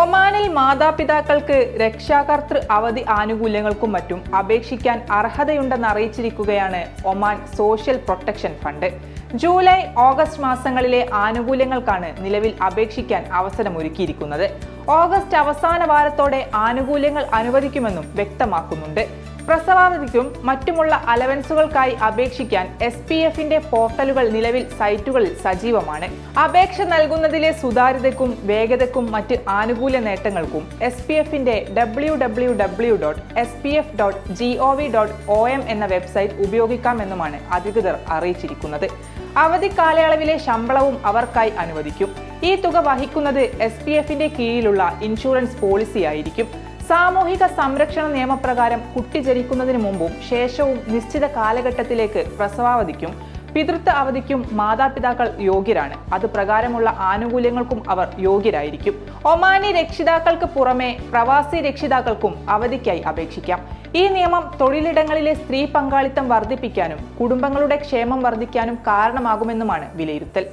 ഒമാനിൽ മാതാപിതാക്കൾക്ക് രക്ഷാകർത്തൃ അവധി ആനുകൂല്യങ്ങൾക്കും മറ്റും അപേക്ഷിക്കാൻ അർഹതയുണ്ടെന്ന് അറിയിച്ചിരിക്കുകയാണ് Oman social protection fund. July August മാസങ്ങളിലെ ആനുകൂല്യങ്ങൾക്കാണ് നിലവിൽ അപേക്ഷിക്കാൻ അവസരമൊരുക്കിയിരിക്കുന്നത്. ഓഗസ്റ്റ് അവസാന വാരത്തോടെ ആനുകൂല്യങ്ങൾ അനുവദിക്കുമെന്നും വ്യക്തമാക്കുന്നുണ്ട്. പ്രസവാവധിക്കും മറ്റുമുള്ള അലവൻസുകൾക്കായി അപേക്ഷിക്കാൻ എസ് പി എഫിന്റെ പോർട്ടലുകൾ നിലവിൽ സൈറ്റുകളിൽ സജീവമാണ്. അപേക്ഷ നൽകുന്നതിലെ സുതാര്യതയ്ക്കും വേഗതയ്ക്കും മറ്റ് ആനുകൂല്യ നേട്ടങ്ങൾക്കും എസ് പി എഫിന്റെ W W W dot S P F dot G O V dot O M എന്ന വെബ്സൈറ്റ് ഉപയോഗിക്കാമെന്നുമാണ് അധികൃതർ അറിയിച്ചിരിക്കുന്നത്. അവധി കാലയളവിലെ ശമ്പളവും അവർക്കായി അനുവദിക്കും. ഈ തുക വഹിക്കുന്നത് എസ് പി എഫിന്റെ കീഴിലുള്ള ഇൻഷുറൻസ് പോളിസിയായിരിക്കും. സാമൂഹിക സംരക്ഷണ നിയമപ്രകാരം കുട്ടി ജനിക്കുന്നതിന് മുമ്പും ശേഷവും നിശ്ചിത കാലഘട്ടത്തിലേക്ക് പ്രസവാവധിക്കും പിതൃത്വ അവധിക്കും മാതാപിതാക്കൾ യോഗ്യരാണ്. അത് പ്രകാരമുള്ള ആനുകൂല്യങ്ങൾക്കും അവർ യോഗ്യരായിരിക്കും. ഒമാനി രക്ഷിതാക്കൾക്ക് പുറമെ പ്രവാസി രക്ഷിതാക്കൾക്കും അവധിക്കായി അപേക്ഷിക്കാം. ഈ നിയമം തൊഴിലിടങ്ങളിലെ സ്ത്രീ പങ്കാളിത്തം വർദ്ധിപ്പിക്കാനും കുടുംബങ്ങളുടെ ക്ഷേമം വർദ്ധിക്കാനും കാരണമാകുമെന്നുമാണ് വിലയിരുത്തൽ.